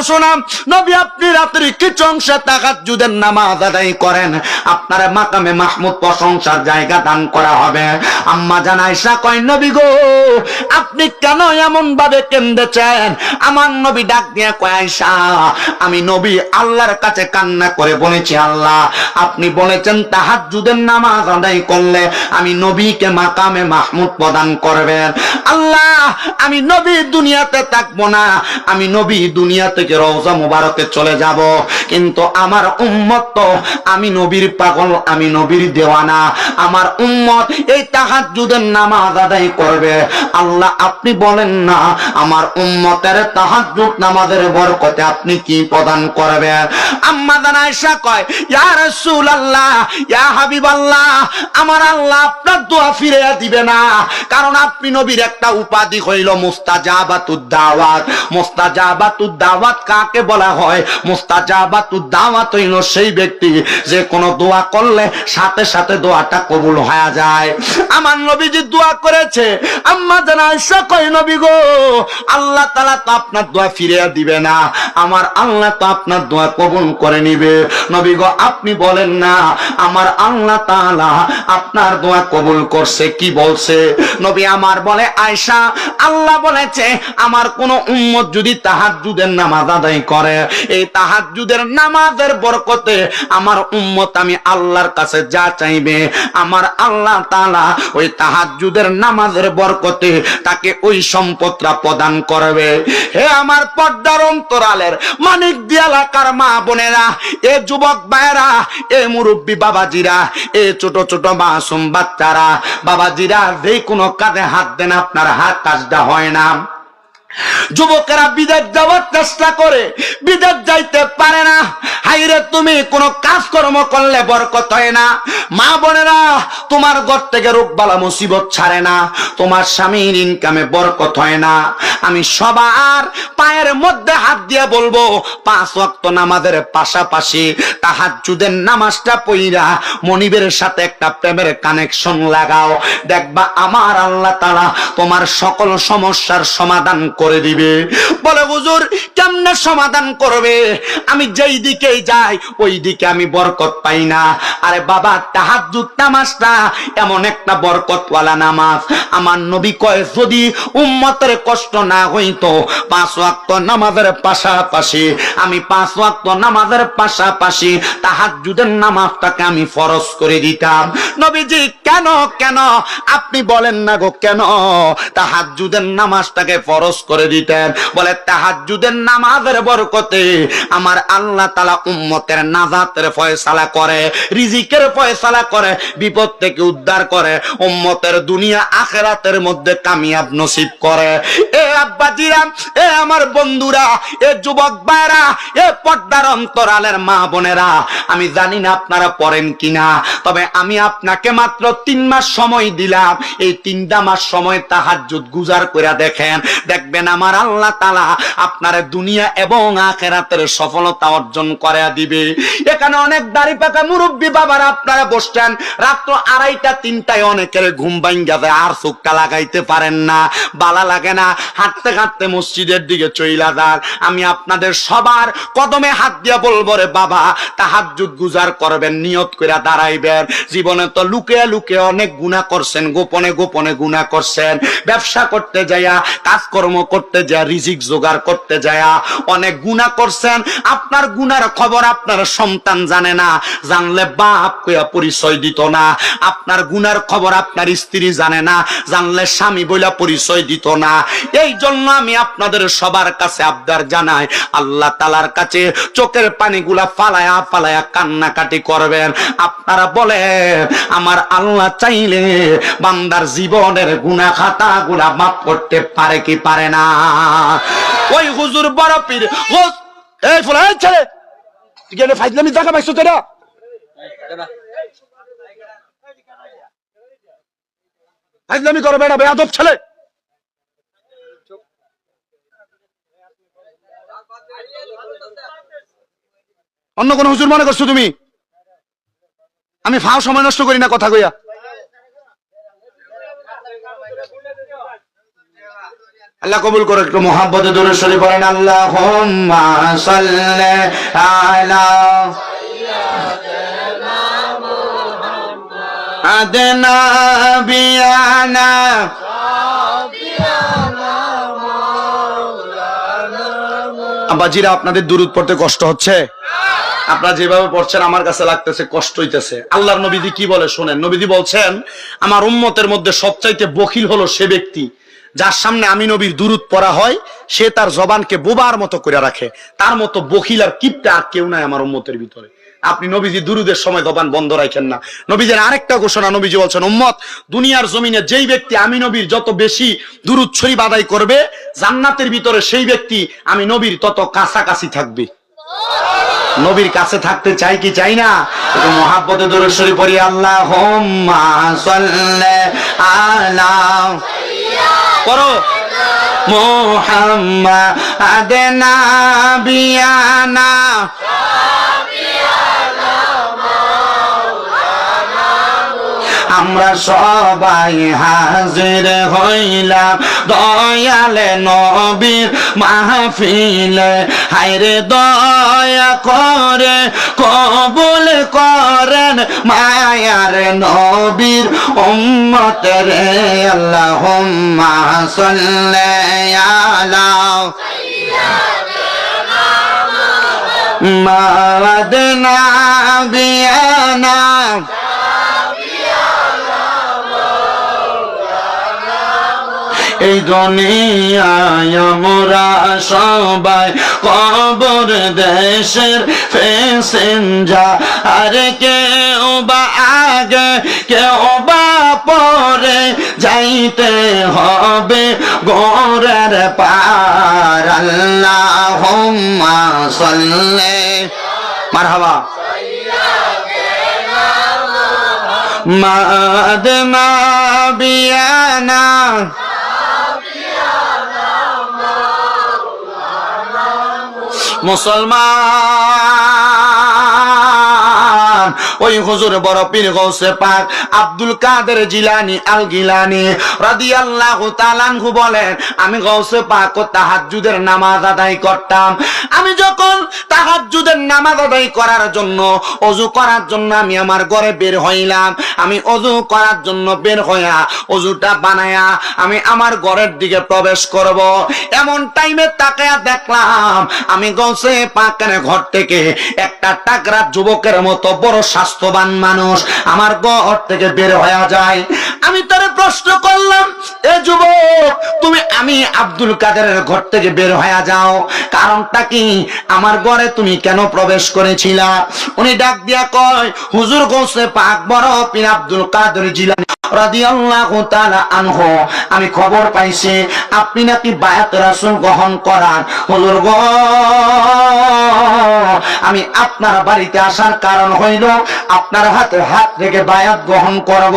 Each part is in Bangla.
ঘোষণা, নবী, আপনি রাত্রি কিছু অংশে নামাজ আদায় করেন। আপনার মাকামে মাহমুদ প্রশংসার জায়গা দান করা হবে। আম্মা নবী গো, আপনি কেন এমন ভাবে কেন্দেছেন আমার নবী ডাক দিয়ে আমি নবী আল্লাহর কাছে কান্না করে বলেছি, আল্লাহ, আপনি বলেছেন নামাজ আদায় করলে আমি নবীকে মাকামে মাহমুদ প্রদান করবেন। আল্লাহ, আমি নবী দুনিয়াতে থাকব না, আমি নবী দুনিয়া থেকে রওজা মুবারকে চলে যাব, কিন্তু আমার উম্মত তো আমি নবীর পাগল, আমি নবীর দেওয়ানা। আমার উম্মত এই তাহাজ্জুদের নামাজ আদায় করবে। আল্লাহ, আপনি বলেন না, আমার উম্মতের তাহাজ্জুদ নামাজের বরকতে আপনি কি প্রদান করবেন আম্মা জান আয়েশা কয়, ইয়া রাসূলুল্লাহ, ইয়া হাবিবাল্লাহ, আমার আল্লাহ আপনার দোয়া ফিরে দিবে না। কারণ আপনি নবীর একটা উপাধি হইল মুস্তাজাবাতুদ দাওয়াত। মুস্তাজাবাতুদ দাওয়াত কাকে বলা হয়? মুস্তাজাবাতুদ দাওয়াত হইল সেই ব্যক্তি যে কোন দোয়া করলে সাথে সাথে দোয়াটা কবুল হয়ে যায়। আমার নবীজি দোয়া করেছে, আম্মা জান আয়েশা কয়, নবী গো, আল্লাহ তাআলা তো আপনার দোয়া ফিরিয়ে দিবে না। আমার আল্লাহ তো আপনার দোয়া কবুল করে নিবে। নবী গো, আপনি বলেন না, আমার আল্লাহ তাআলা আপনার দোয়া কবুল করছে, কি বলছে? নবী আমার বলে আয়সা আল্লাহ বলেছে, আমার কোন উম্মত যদি তাহাজ্জুদের নামাজ আদায় করে। এই তাহাজ্জুদের নামাজের বরকতে আমার উম্মত আমি আল্লাহর কাছে যা চাইবে, আমার আল্লাহ তাআলা ওই তাহাজ্জুদের নামাজের বরকতে তাকে ওই সম্পদটা প্রদান করবে। হে আমার পর্দার অন্তরালের মানিক দিয়া এলাকার মা বোনেরা, এ যুবক ভাইরা এ মুরব্বী বাবাজিরা, এ ছোট ছোট মাসুম বাচ্চারা, বাবাজিরা যে কোনো কাজে হাত দেন, আপনার হাত কাজটা হয় না। যুবকেরা বিদেশ যাওয়ার চেষ্টা করে, বিদেশ যাইতে পারে না। হাইরে, তুমি কোনো কাজকর্ম করলে বরকত হয় না। মা বোনেরা, তোমার ঘর থেকে রোগ বালা মুসিবত ছাড়ে না। তোমার স্বামীর ইনকামে বরকত হয় না। আমি সবার পায়ের মধ্যে হাত দিয়ে বলব, পাঁচ ওয়াক্ত নামাজের পাশাপাশি তাহাজ্জুদের নামাজটা পইরা মনিবের সাথে একটা প্রেমের কানেকশন লাগাও। দেখবা আমার আল্লাহ তাআলা তোমার সকল সমস্যার সমাধান করে দিবে। বলে, হুজুর, কেমনে সমাধান করবে? আমি যেই দিকেই যাই, ওই দিকে আমি বরকত পাই না। আরে বাবা, তাহাজ্জুদ নামাজটা এমন একটা বরকতওয়ালা নামাজ। আমার নবী কয়, যদি উম্মতের কষ্ট না হইতো, পাঁচ ওয়াক্ত নামাজের পাশাপাশি, আমি পাঁচ ওয়াক্ত নামাজের পাশাপাশি তাহাজ্জুদের নামাজটাকে আমি ফরজ করে দিতাম। নবীজি, কেন কেন? আপনি বলেন না গো, কেন? তাহাজ্জুদের নামাজটাকে ফরজ করে দিতেন। বলে, তাহাজ্জুদের নামাজের বরকতে আমার আল্লাহ তালা উম্মতের নাজাতের ফয়সালা করে, রিজিকের ফয়সালা করে, বিপদ থেকে উদ্ধার করে, উম্মতের দুনিয়া আখেরাতের মধ্যে কামিয়াব নসিব করে। এ আব্বাজিরা, এ আমার বন্ধুরা, এ যুবক ভাইরা এ পর্দার অন্তরালের মা বোনেরা, আমি জানি না আপনারা পড়েন কিনা, তবে আমি আপনাকে মাত্র তিন মাস সময় দিলাম। এই তিনটা মাস সময় তাহাজ্জুদ গুজার করে দেখেন। দেখবেন আমার আল্লাহ তালা আপনার দুনিয়া এবং আখেরাতের সফলতা অর্জন করে দিবে। এখানে অনেক দাড়ি পাকা মুরব্বী বাবার আপনারা বসছেন রাত্র আড়াইটা, তিনটায় অনেকের ঘুম ভাঙ্গা যায়, আর চোখটা লাগাইতে পারেন না, বালা লাগে না। হাঁটতে হাঁটতে মসজিদের দিকে চইলা যান। আমি আপনাদের সবার কদমে হাত দিয়া বলব রে বাবা, তাহাজ্জুদ গুজার করবেন, নিয়ত করে দাঁড়াইবেন। জীবনে তো লুকে লুকে অনেক গুণা করছেন, গোপনে গোপনে গুণা করছেন। ব্যবসা করতে যাইয়া কাজকর্ম করতে যা রিজিক জোগাড় করতে যায়া অনেক গুণা করছেন। আপনার গুনার খবর আপনার সন্তান জানে না, জানলে বাপ কইয়া পরিচয় দিত না। আপনার গুনার খবর আপনার স্ত্রী জানে না, জানলে স্বামী বইলা পরিচয় দিত না। এই জন্য আমি আপনাদের সবার কাছে আবদার জানাই, আল্লাহ তালার কাছে চোখের পানিগুলা ফালায়া ফালায়া কান্নাকাটি করবেন। আপনারা বলেন আমার আল্লাহ চাইলে বান্দার জীবনের গুনা খাতা গুলা মাফ করতে পারে কি পারে না? ওই হুজুর বড় পীর। এই ফুলা ছেলে কি ফাইজলামি জায়গা পাইছো তোরা ফাইজলামি করো বেড়া বেয়াদব ছেলে। অন্য কোন হুজুর মনে করছ তুমি? আমি ফাও সময় নষ্ট করি না কথা কইয়া। আল্লাহ কবুল করে, একটু মোহাম্মতে দূরে সরি পড়েন। আল্লাহ আলা আদনা আপনাদের দূরত পড়তে কষ্ট হচ্ছে? আপনারা যেভাবে পড়ছেন, আমার কাছে লাগতেছে কষ্ট হইতেছে। আল্লাহর নবীদি কি বলে শোনেন? নবীদি বলছেন, আমার উম্মতের মধ্যে সবচাইতে বকিল হলো সে ব্যক্তি। যার সামনে আমি নবীর দূরত পড়া হয়, সে তার জবানকে বোবার মতো করে রাখে। তার মতো বকিল আর কিপটা আর কেউ নাই আমার উম্মতের ভিতরে। আপনি নবীজি দুরুদের সময় জবান বন্ধ রাখেন না। নবীজের আরেকটা ঘোষণা, নবীজি বলছেন, উম্মত, দুনিয়ার জমিনে যেই ব্যক্তি আমি নবীর যত বেশি দুরুদ শরীফ আদায় করবে, জান্নাতের ভিতরে সেই ব্যক্তি আমি নবীর তত কাছাকাছি থাকবে। নবীর কাছে থাকতে চাই কি চাই না? মহাব্বতে দরুদ শরীফ পড়ি আল্লাহ আলা করো না নাবিয়ানা। আমরা সবাই হাজির হইলাম। দয়ালে নবীর মাহফিলে হাইরে দয়া করে কবুল করেন মায়ার নবীর উম্মত রে আল্লাহ আলা মাদনা বিয়ানা এই দুনিয়ায় আমরা সবাই কবর দেশের ফেসেঞ্জা আর কেউ বা আগে, কেউ বা পরে যাইতে হবে গোরের পার। আল্লাহ সাল্লে। মারহাবা। মাদমা বিয়ানা মুসলমান। ওই হুজুর বড় পীর গৌসে পাক আব্দুল কাদের জিলানি আল গিলানি রাদিয়াল্লাহু তাআলা আনহু বলেন, আমি গৌসে পাক ও তাহাজ্জুদের নামাজ আদায় করতাম। আমি যখন তাহাজ্জুদের নামাজ আদায় করার জন্য অজু করার জন্য আমি আমার ঘরে বের হইলাম, আমি অজু করার জন্য বের হইয়া অজুটা বানায়া আমি আমার ঘরের দিকে প্রবেশ করব। এমন টাইমে তাকায়া দেখলাম, আমি গৌসে পাকের ঘর থেকে একটা টাকরা যুবকের মতো বড় স্বাস্থ্যবান মানুষ, আমার ঘর থেকে বের হয়ে যায়। আমি তার প্রশ্ন করলাম, এ যুবক, তুমি আমি আব্দুল কাদেরের ঘর থেকে বের হয়ে যাও। কারণটা কি? আমার ঘরে তুমি কেন প্রবেশ করেছিলা? উনি ডাক দিয়া কয়, হুজুর গোসে পাক বড় পীর আব্দুল কাদের জিলানি। আমি খবর পাইছি, আপনি নাকি বায়াত রাসূল গ্রহণ করান। হুজুর গো, আমি আপনার বাড়িতে আসার কারণ হইল, আপনার হাতে হাত থেকে বায়াত গ্রহণ করব।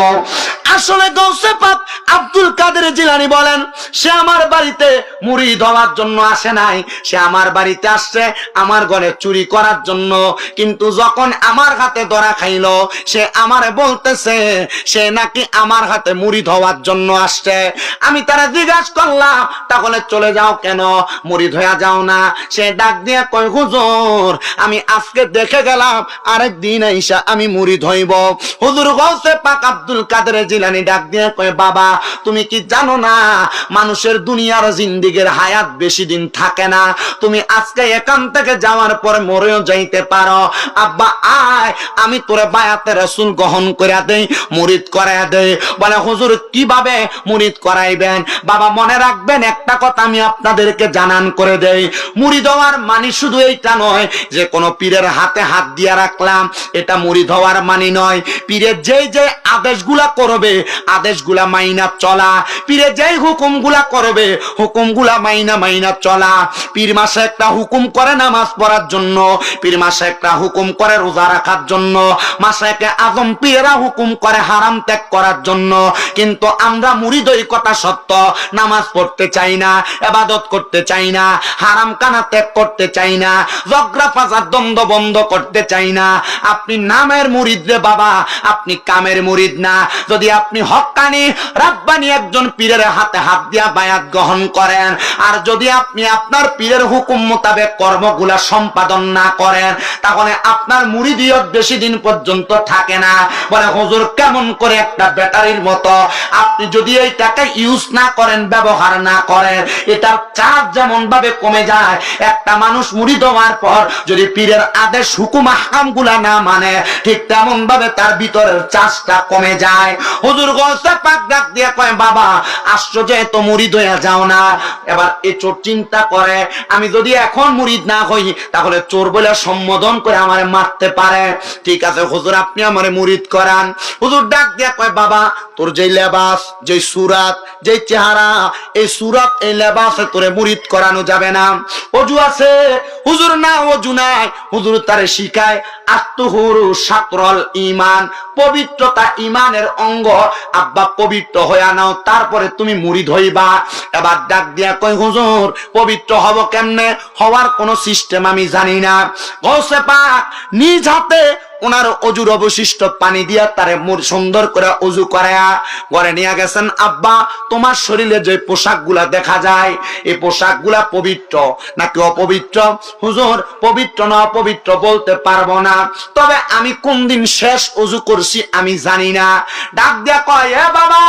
আসলে গৌসে পাক আব্দুল কাদের জিলানি বলেন, সে আমার বাড়িতে মুড়ি ধোয়ার জন্য আসে নাই, সে আমার বাড়িতে আসছে আমার ঘরে চুরি করার জন্য। কিন্তু যখন আমার হাতে ধরা খাইলো, সে আমারে বলতেছে, সে নাকি আমার হাতে মুড়ি ধোয়ার জন্য আসছে। আমি তারা জিজ্ঞাসা করলাম, তাহলে চলে যাও কেন? মুড়ি ধোয়া যাও না। সে ডাক দিয়ে কয়, হুজুর, আমি আজকে দেখে গেলাম, আরেক দিন আইসা আমি মুড়ি ধইব হুজুর গৌসে পাক আব্দুল কাদের জিলানি ডাক দিয়ে কয়, বাবা, তুমি কি জানো না, মানুষের দুনিয়ার জিন্দিগির হায়াত বেশি দিন থাকে না। তুমি আজকে এখান থেকে যাওয়ার পরে মরেও যাইতে পারো। আব্বা, আয়, আমি তোরে বায়াতে রসুল গ্রহণ করে দেই মুরিদ করে দেই। বলে, হুজুর, কীভাবে মুরিদ করাইবেন? বাবা, মনে রাখবেন, একটা কথা আমি আপনাদেরকে জানান করে দেই। মুরিদ হওয়ার মানে শুধু এইটা নয় যে, কোনো পীরের হাতে হাত দিয়া রাখলাম, এটা মুরিদ হওয়ার মানে নয়। পীরের যেই যে আদেশগুলা করবে, আদেশগুলা মাইনা চলা। পীরে যেই হুকুমগুলা করবে, হুকুমগুলা মাইনা মাইনা চলা। পীর মাসে একটা হুকুম করে নামাজ পড়ার জন্য, পীর মাসে একটা হুকুম করে রোজা রাখার জন্য। মাসে আজম পীরেরা হুকুম করে, হারাম ত্যাগ করার জন্য। কিন্তু আমরা মুড়িদই কথা সত্য। নামাজ পড়তে চাই না, এবাদত করতে চাই না, হারাম কানা ত্যাগ করতে চাই না দ্বন্দ্ব বন্ধ করতে চাই না। আপনি নামের রে বাবা, আপনি কামের না। যদি আপনি হক্কানি রাব্বানি একজন পীরের হাতে হাত দিয়া বায়াত গ্রহণ করেন। আর যদি আপনি আপনার পীরের হুকুম মোতাবেক কর্মগুলা সম্পাদন না করেন, তাহলে আপনার মুরিদিয়ত বেশি দিন পর্যন্ত থাকে না। বলে হুজুর, কেমন করে একটা ব্যাটারির মতো। আপনি যদি এই টাকা ইউজ না করেন, ব্যবহার না করেন, এটার চার্জ যেমন ভাবে কমে যায়, একটা মানুষ মুড়ি দেওয়ার পর যদি পীরের আদেশ, হুকুম হামগুলা না মানে ঠিক তেমন ভাবে তার ভিতরের চার্জটা কমে যায়। হুজুর পাক ডাক দিয়ে কয়, বাবা আশ্চর্য মুড়ি হয়ে যাও না। এবার এ চোর চিন্তা করে, আমি যদি এখন মুড়িদ না হই, তাহলে চোর বলে সম্বোধন করে আমারে মারতে পারে। ঠিক আছে, হুজুর, আপনি আমারে মুড়িদ করান। হুজুর ডাক দিয়া কয়, বাবা তোর যে লেবাস যে সুরাত যে চেহারা, এই সুরাত, এই লেবাসে তোরে মুড়িদ করানো যাবে না। অজু আছে, হুজুর না অজু নাই, হুজুর তারে শিখায়, আত্মহুরু সাতরল ইমান পবিত্রতা ইমানের অঙ্গ। আব্বা, পবিত্র হইয়া নাও, তারপরে তুমি মুড়িদ হইবা। এবার ডাক দিয়া কই হুজুর, পবিত্র হব কেমনে? হওয়ার কোন সিস্টেম আমি জানি না। গৌসে পাক নিজ হাতে ওনার অজুর অবশিষ্ট পানি দিয়া তারে মুর- সুন্দর করে অজু করায়া ঘরে নিয়ে গেছেন। আব্বা, তোমার শরীরে যে পোশাকগুলা দেখা যায়, এই পোশাকগুলা পবিত্র। নাকি অপবিত্র? হুজুর, পবিত্র না অপবিত্র বলতে পারব না। তবে আমি কোন দিন শেষ অজু করছি আমি জানি না। ডাক দিয়া কয় বাবা,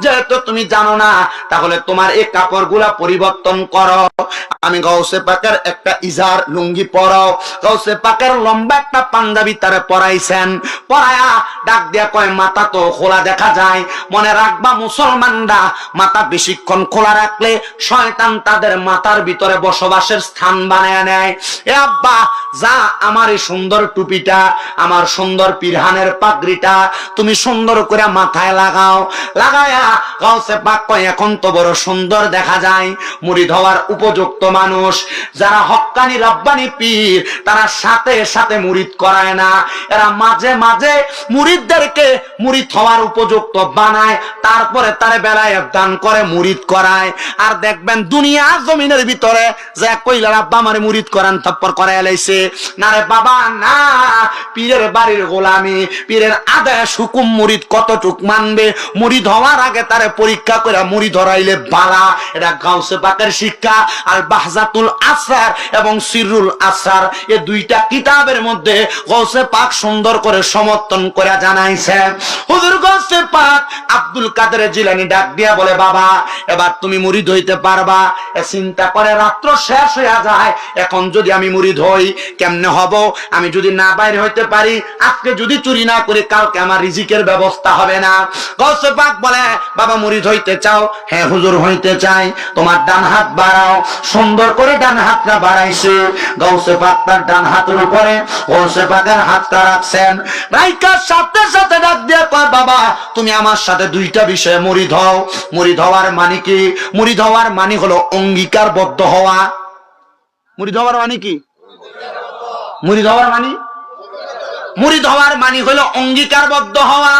যেহেতু তুমি জানো না, তাহলে তোমার এই কাপড়গুলা পরিবর্তন করো। আমি গৌসে পাকের একটা ইজার লুঙ্গি পরো। গৌসে পাকের লম্বা একটা পাঞ্জাবি তারে পরাইছেন পরায়া ডাক দিয়া কয় মাথা তো খোলা দেখা যায়। মনে রাখবা মুসলমানরা মাথা বেশিক্ষণ খোলা রাখলে শয়তান তাদের মাথার ভিতরে বসবাসের স্থান বানায় নেয়। এ আব্বা, যা আমার এই সুন্দর টুপিটা, আমার সুন্দর পিরহানের পাগড়িটা, তুমি সুন্দর করে মাথায় লাগাও। লাগায়া গাউসে পাক কয়, এখন তো বড় সুন্দর দেখা যায়। মুড়িদ হওয়ার উপযুক্ত মানুষ। যারা হক্কানি, রব্বানি পীর, তারা সাথে সাথে মুড়িদ করায় না। এরা মাঝে মাঝে মুড়িদদেরকে মুড়িদ হওয়ার উপযুক্ত বানায়, তারপরে তারে বেলায় দান করে মুড়িদ করায়। আর দেখবেন দুনিয়া জমিনের ভিতরে যে কইলার আব্বা আমারে মুড়িদ করান থাপ্পর করে এলাইছে না রে বাবা, না, পীরের বাড়ির গোলামি, পীরের আদেশ, হুকুম মুড়িদ কতটুক মানবে? মুড়িদ হওয়ার আগে তারে পরীক্ষা করে মুড়ি ধরাইলে বালা। এটা গাউসে পাকের শিক্ষা। আর বাহজাতুল আসার এবং সিরুল আসার এ দুইটা কিতাবের মধ্যে গৌসে পাক সুন্দর করে সমর্থন করে জানাইছে। হুজুর গৌসে পাক আব্দুল কাদের জিলানি ডাক দিয়া বলে, বাবা, এবার তুমি মুড়িদ হইতে পারবা। এ চিন্তা করে রাত্র শেষ হইয়া যায়। এখন যদি আমি মুড়িদ হই, কেমনে হব? আমি যদি না বাইরে হইতে পারি, আজকে যদি চুরি না করি, কালকে আমার রিজিকের ব্যবস্থা হবে না। গৌসে পাক বলে, বাবা, মুড়িদ হইতে চাও? হ্যাঁ হুজুর, হইতে চাই। তোমার ডান হাত বাড়াও। সুন্দর করে ডান হাতটা বাড়াইছে। গৌসে পাক তার ডান হাতের উপরে গৌসে পাকের হাতটা রাখছেন রাইকার সাথে সাথে ডাক দিয়ে কয়, বাবা, তুমি আমার সাথে দুইটা বিষয়ে মুড়িদ হও। মুড়িদ হওয়ার মানে কি? মুড়িদ হওয়ার মানে হলো অঙ্গীকারবদ্ধ হওয়া। মুড়িদ হওয়ার মানে কি? মুড়িদ হওয়ার মানে? মুড়িদ হওয়ার মানে হলো অঙ্গীকারবদ্ধ হওয়া।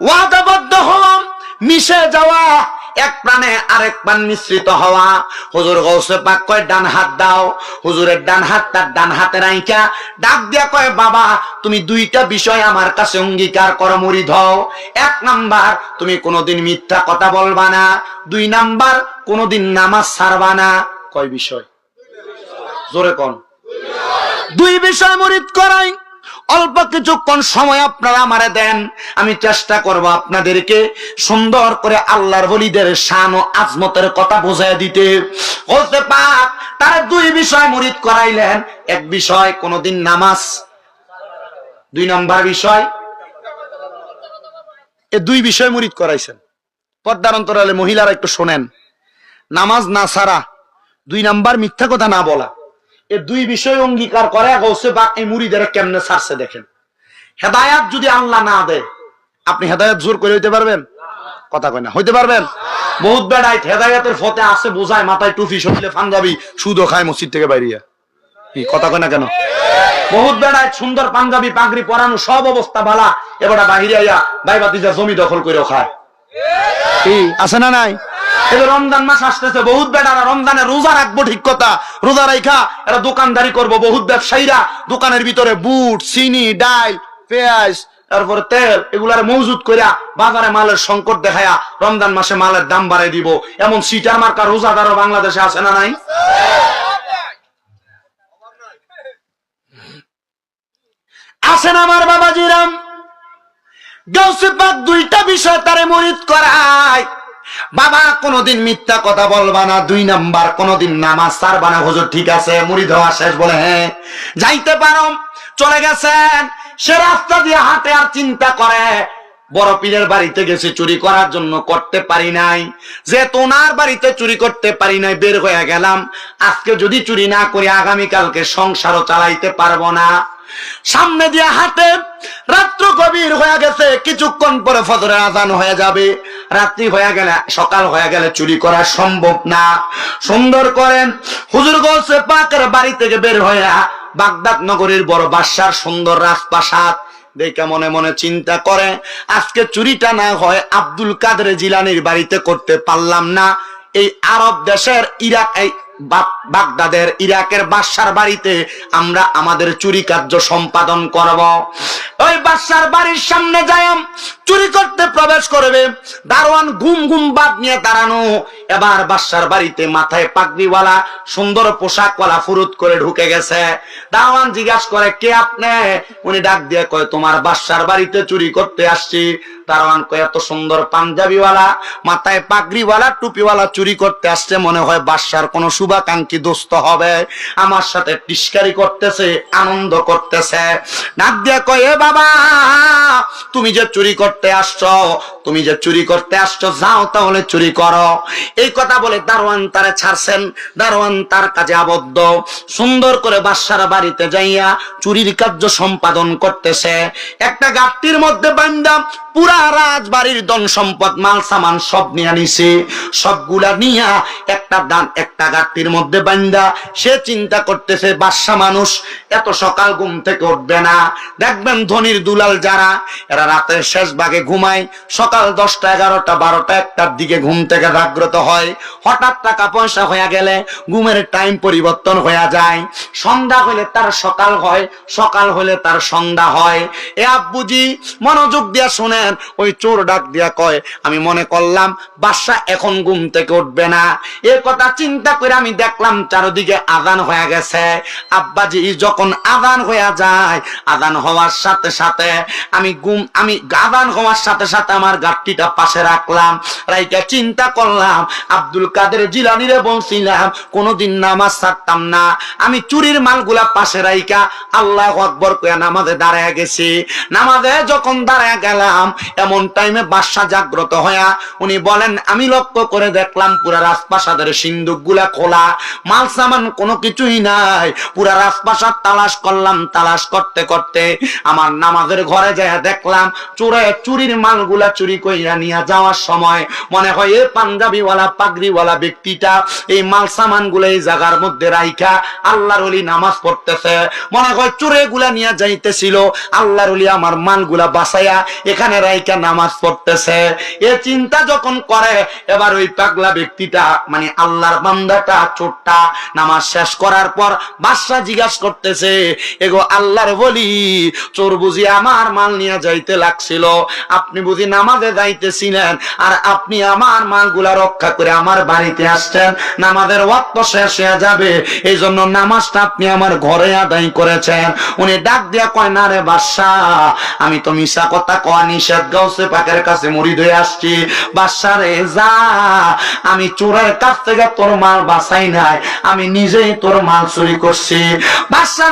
ওয়াদাবদ্ধ হওয়া, মিশে যাওয়া। এক প্রাণে আরেক প্রাণ মিশ্রিত হওয়া। হুজুর গৌসে পাক কয়, ডান হাত দাও। হুজুরের ডান হাত তার ডান হাতে রাইকা ডাক দিয়া কয়, বাবা, তুমি দুইটা বিষয় আমার কাছে অঙ্গীকার করো মুড়িদ হও। এক নাম্বার, তুমি কোনোদিন মিথ্যা কথা বলবা না। দুই নাম্বার, কোনোদিন নামাজ ছাড়বা না। কয় বিষয়? জোরে কোন। দুই বিষয় মরিদ করাই। অল্প কিছুক্ষণ সময় আপনারা আমারে দেন, আমি চেষ্টা করব আপনাদেরকে সুন্দর করে আল্লাহর বলিদের শান ও আজমতের কথা বোঝায় দিতে। বলতে পাক, তারা দুই বিষয় মরিদ করাইলেন। এক বিষয়, কোনোদিন নামাজ। দুই নম্বর বিষয়, এ দুই বিষয় মরিদ করাইছেন। পর্দার অন্তরালে মহিলারা একটু শোনেন। নামাজ না সারা দুই নাম্বার মিথ্যা কথা না বলা। এ দুই বিষয় অঙ্গীকার করে গৌসে বা এই মুড়িদের কেমনে ছাড়ছে দেখেন। হেদায়াত যদি আল্লাহ না দেয়, আপনি হেদায়াত জোর করে হইতে পারবেন? কথা কয় না, হইতে পারবেন? বহুত বেড়াই হেদায়াতের ফতে আছে, বোঝায়, মাথায় টুপি শরীরে পাঞ্জাবি, সুদও খায় মসজিদ থেকে বাইরিয়া কি, কথা কয় না কেন? বহুত বেড়ায় সুন্দর পাঞ্জাবি, পাগড়ি পরানো, সব অবস্থা বালা, এবার বাহিরে আইয়া ভাই বাতিজা জমি দখল করে খায়। আছে না নাই? এই রমজান মাস আসতেছে, বহুত বেটারা রমজানে রোজা রাখব ঠিক কথা। রোজা রাইখা, এরা দোকানদারি করব, বহুত ব্যবসায়ীরা। দোকানের ভিতরে বুট, চিনি ডাল পেঁয়াজ, তারপরে তেল, এগুলার মজুদ কইরা বাজারে মালের সংকট দেখায়া রমজান মাসে মালের দাম বাড়াই দিব। এমন সিটার মার্কা রোজাদারও বাংলাদেশে আছে না নাই? আছেন আমার বাবাজিরাম? গাউসে পাক দুইটা বিষয় তারে মরিত করায়। বাবা, কোনদিন মিথ্যা কথা বলবা না, দুই নাম্বার, কোনদিন নামাজ সারবা না। হুজুর, ঠিক আছে মুড়ি দেওয়া শেষ বলে হ্যাঁ। যাইতে পারো, চলে গেছেন। সে রাস্তা দিয়ে হাঁটে আর চিন্তা করে, বড় পীরের বাড়িতে গেছে, চুরি করার জন্য করতে পারি নাই। যে তোনার বাড়িতে চুরি করতে পারি নাই, বের হয়ে গেলাম। আজকে যদি চুরি না করি, আগামীকালকে সংসারও চালাইতে পারব না। সামনে দিয়ে হাঁটে, রাত্র গভীর হয়ে গেছে, কিছুক্ষণ পরে ফজরের আজান হয়ে যাবে। রাত্রি হয়ে গেলে, সকাল হয়ে গেলে চুরি করা সম্ভব না। সুন্দর করেন, হুজুর গোলসে পাকের বাড়ি থেকে বের হয়ে বাগদাদ নগরীর বড় বাসার সুন্দর রাজপ্রাসাদ দেখে মনে মনে চিন্তা করে, আজকে চুরিটা না হয় আব্দুল কাদের জিলানির বাড়িতে করতে পারলাম না। এই আরব দেশের ইরাক, এই বাগদাদের ইরাকের বাদশার বাড়িতে আমরা আমাদের চুরি কার্য সম্পাদন করব। ওই বাদশার বাড়ির সামনে যাই চুরি করতে প্রবেশ করবে। দারোয়ান ঘুম ঘুম বাদ নিয়ে দাঁড়ানো। এবার বাদশার বাড়িতে মাথায় পাগড়িওয়ালা, সুন্দর পোশাকওয়ালা ফুরুত করে ঢুকে গেছে। দারোয়ান জিজ্ঞাসা করে, কে আপনি? উনি ডাক দিয়ে কয়, তোমার বাদশার বাড়িতে চুরি করতে আসছি। দারোয়ান কয় এত সুন্দর পাঞ্জাবিওয়ালা, মাথায় পাগড়িওয়ালা, টুপিওয়ালা চুরি করতে আসছে, মনে হয় বাদশার কোনো শুভাকাঙ্ক্ষী দোস্ত হবে। আমার সাথে টিস্কারি করতেছে, আনন্দ করতেছে। নাক দিয়ে কয়, এ বাবা, তুমি যে চুরি করতে আসছো, তুমি যে চুরি করতে আসছো, যাও তাহলে চুরি করো। এই কথা বলে দারোয়ান তারে ছাড়ছেন। দারোয়ান তার কাজে আবদ্ধ। সুন্দর করে বাদশার বাড়িতে যাইয়া চুরির কার্য সম্পাদন করতেছে। একটা গাঠটির মধ্যে বান্দা পুরা রাজবাড়ির ধন সম্পদ, মাল, সামান সব নিয়ে নিছে। সবগুলা নিয়া একটা দান একটা গাঠটির মধ্যে বান্দা সে চিন্তা করতেছে, বাদশা মানুষ, এত সকাল ঘুম থেকে উঠবে না। দেখবেন ধনির দুলাল যারা, এরা রাতের শেষ ভাগে ঘুমায়, সকাল দশটা, এগারোটা, বারোটা, একটার দিকে ঘুম থেকে জাগ্রত হয়। হঠাৎ টাকা পয়সা হয়ে গেলে ঘুমের টাইম পরিবর্তন হয়ে যায়। সন্ধ্যা হলে তার সকাল হয়, সকাল হলে তার সন্ধ্যা হয়। এ আব্বুজি, মনোযোগ দিয়া শুনেন ওই চোর ডাক দিয়া কয়, আমি মনে করলাম বাদশা এখন ঘুম থেকে উঠবে না। এ কথা চিন্তা করে আমি দেখলাম চারদিকে আদান হয়ে গেছে। আব্বাজি যখন আদান হয়ে যায় আদান হওয়ার সাথে সাথে আমি ঘুম, আমি আদান হওয়ার সাথে সাথে আমার গাঠটিটা পাশে রাখলাম। রাইকা চিন্তা করলাম, আব্দুল কাদের জিলানিরে বলছিলাম, কোনোদিন নামাজ ছাড়তাম না। আমি চুরির মালগুলা পাশে রাইকা আল্লাহ আকবর কয়া নামাজে দাঁড়ায় গেছি। নামাজে যখন দাঁড়ায় গেলাম এমন টাইমে বাদশা জাগ্রত হয়া উনি বলেন, আমি লক্ষ্য করে দেখলাম পুরা রাজপ্রাসাদের সিন্দুকগুলা খোলা, মাল সামান কোনো কিছুই নাই। পুরা রাজপ্রাসাদ তালাশ করলাম, তালাশ করতে করতে আমার নামাজের ঘরে যায় দেখলাম, চোরে চুরির মালগুলা চুরি কইরা নিয়ে যাওয়ার সময় মনে হয় এই পাঞ্জাবিওয়ালা, পাগড়িওয়ালা ব্যক্তিটা এই মাল সামানগুলা এই জায়গার মধ্যে রাইখা, আল্লাহর ওলি নামাজ পড়তেছে। মনে হয় চোরে গুলা নিয়ে যাইতেছিল, আল্লাহর ওলি আমার মালগুলা বাসাইয়া এখানে রাইকা নামাজ পড়তেছে। এ চিন্তা যখন করে, এবার ওই পাগলা ব্যক্তিটা মানে আল্লাহর বান্দাটা, চোরটা, নামাজ শেষ করার পর বাদশা জিজ্ঞাসা করতেছে, এগো আল্লাহর বলি চোর বুঝি আমার মাল নিয়ে যাইতে লাগছিল। আপনি বুঝি নামাজে যাইতেছিলেন, আর আপনি আমার মালগুলা রক্ষা করে আমার বাড়িতে আসছেন। নামাজের ওয়াক্ত শেষ হয়ে যাবে এই জন্য নামাজটা আপনি আমার ঘরে আদায় করেছেন। উনি ডাক দিয়া কয়, না রে বাদশা আমি তো মিশা কথা কয়া নিষেধ পাকের কাছে হয়ে আসছি। বাদশা রে যা, আমি চোরের কাছ থেকে তোর মাল বাঁচাই নাই, আমি নিজেই তোর মাল চুরি করছি।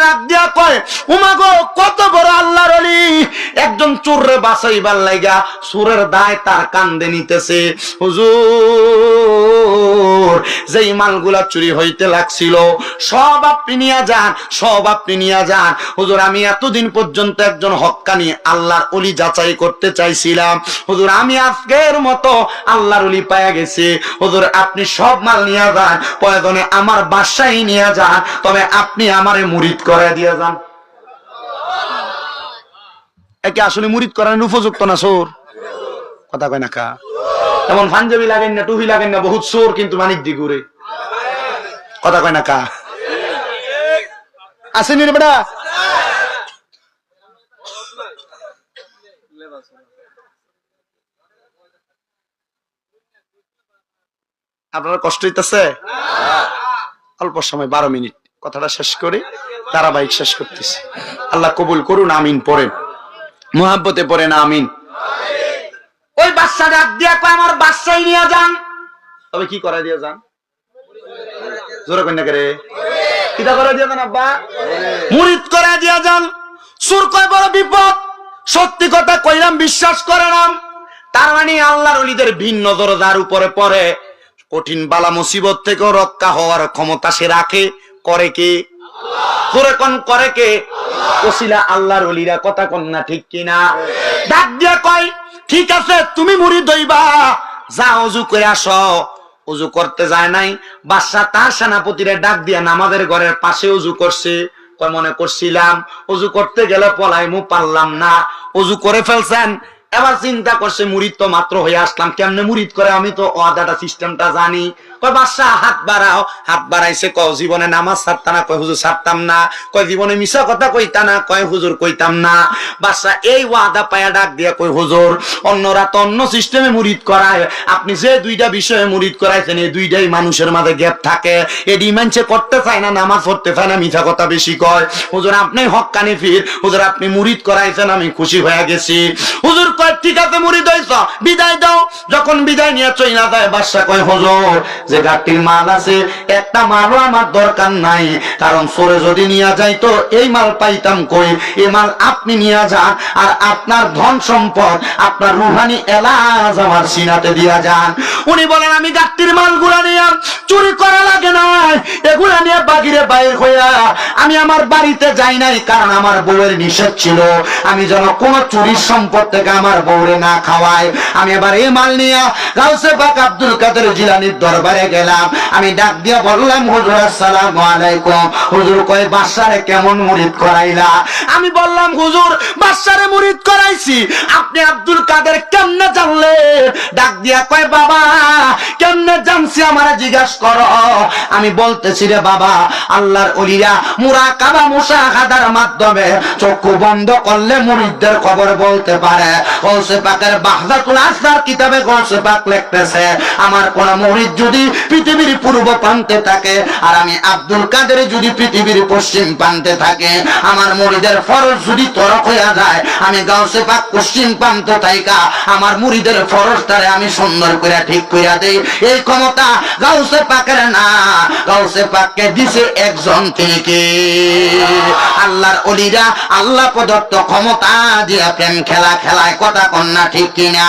ডাক দিয়া কয় উমাগো কত বড় আল্লাহর অলি একজন চোররে বাঁচাইবার লাইগা চোরের দায় তার কান্দে নিতেছে। হুজুর, যেই মালগুলা চুরি হইতে লাগছিল, সব আপনি নিয়ে যান, সব আপনি নিয়ে যান। হুজুর, আমি এতদিন পর্যন্ত একজন হক্কানি আল্লাহর অলি যাচাই করতে চাইছিলাম। হুজুর, আমি আজকের মতো আল্লাহর অলি পায়া গেছি। হুজুর, আপনি সব মাল নিয়ে যান, প্রয়োজনে আমার বাসায় নিয়ে যান, তবে আপনি আমারে মুরিদ করে দিয়ে যান। একে আসলে মুরিদ করার উপযুক্ত না, সোর? কথা কয় না কা? এমন পাঞ্জাবি লাগেন না, টুপি লাগেন না, বহুত সোর, কিন্তু মানিক দি ঘুরে। কথা কয় না কা? আসেনি রে বেটা? আপনার কষ্ট হইতেছে? অল্প সময় বারো মিনিট কথাটা শেষ করে ধারাবাহিক শেষ করতেছি। আল্লাহ কবুল করুন আমিন পড়েন। মোহাব্বতে পড়েন আমিন। ওই বাচ্চা ডাক দিয়া কয় আমার বাচ্চাই নিয়ে যান। তবে কি করা দিয়ে যান? জোরে কন্যা করে কিতা করে দিয়ে যান আব্বা? মুরিদ করে দিয়া যান। সুর কয় বড় বিপদ। সত্যি কথা কইলাম বিশ্বাস করে নাম তার মানে আল্লাহর অলিদের ভিন্ন দরজার উপরে পড়ে। কঠিন বালা মুসিবত থেকেও রক্ষা হওয়ার ক্ষমতা সে রাখে, করে কি? করে কে? ওসিলা আল্লাহর অলিরা কথা কন না ঠিক কিনা? ডাক দিয়া কয়, ঠিক আছে, তুমি মুড়ি দইবা যা অজু করে আসো। অজু করতে যায় নাই। বাদশা তার সেনাপতিরে ডাক দিয়া নামাদের ঘরের পাশে উজু করছে। মনে করছিলাম, অজু করতে গেলে পলাই মু পারলাম না। উজু করে ফেলছেন এবার চিন্তা করছে মুরিদ তো মাত্র হয়ে আসলাম। কেমনে মুরিদ করে আমি তো অদাটা সিস্টেমটা জানি। আপনি যে দুইটা বিষয়ে মুরিদ করাইছেন, এই দুইটাই মানুষের মাঝে গ্যাপ থাকে। এডি মানছে করতে চায় না, নামাজ পড়তে চায় না মিঠা কথা বেশি কয়। হুজুর, আপনি হক্কানি ফির। হুজুর, আপনি মুরিদ করাইছেন, আমি খুশি হয়ে গেছি। হুজুর কয়, ঠিক আছে, মুরিদ হইছ, বিদায় দাও। যখন বিদায় নিয়ে চইলা যায় বাদশা কয়, হুজুর যে গাটির মাল আছে, একটা মালও আমার দরকার নাই। কারণ সরে যদি নিয়ে যাই তো এই মাল পাইতাম কই? এই মাল আপনি নিয়ে যান, আর আপনার ধন সম্পদ, আপনার রুহানি এলাজ আমার সিনাতে দিয়া যান। উনি বলেন, আমি গাটির মালগুলা নিয়ে চুরি করা লাগে না এগুলা নিয়ে বাগিরে বাইর হইয়া আমি আমার বাড়িতে যাই নাই, কারণ আমার বউয়ের নিষেধ ছিল। আমি যেন কোন চুরির সম্পদ থেকে আমার বউরে না খাওয়াই আমি এবার এই মাল নিয়ে গাউসে পাক আব্দুল কাদের জিলানির দরবারে গেলাম, আমি ডাক দিয়ে বললাম, হুজুর, আসসালামু আলাইকুম। হুজুর কয় বাসারে কেমন মুরিদ করাইলা? আমি বললাম, হুজুর বাসারে মুরিদ করাইছি। আপনি আব্দুল কাদের কেমনে জানলে ডাক দিয়া কয়, বাবা, কেমনে জানছি আমারে জিজ্ঞাস করো। আমি বলতেছি, রে বাবা, আল্লাহর অলিরা মুরা কাবা মুসাহাদার মাধ্যমে চক্ষু বন্ধ করলে মুরিদদের খবর বলতে পারে। গৌসে পাকের বাহদাতুল আসরার কিতাবে গৌসে পাক লিখতেছে, আমার কোন মুরিদ যদি পৃথিবীর পূর্ব প্রান্তে থাকে। আর আমি আব্দুল কাদের যদি পৃথিবীর পশ্চিম প্রান্তে থাকে, আমার মুরিদের ফরজ যদি তরক হইয়া যায়, আমি গাউসে পাক পশ্চিম প্রান্ত থাইকা, আমার মুরিদের ফরজটারে আমি সুন্দর করে ঠিক কইরা দেই। এই ক্ষমতা গাউসে পাকের না, গাউসে পাককে দিছে একজন থেকে আল্লাহর অলিরা আল্লাহ প্রদত্ত ক্ষমতা দিয়া প্রেম খেলা খেলায় কথা কন্যা ঠিক কিনা।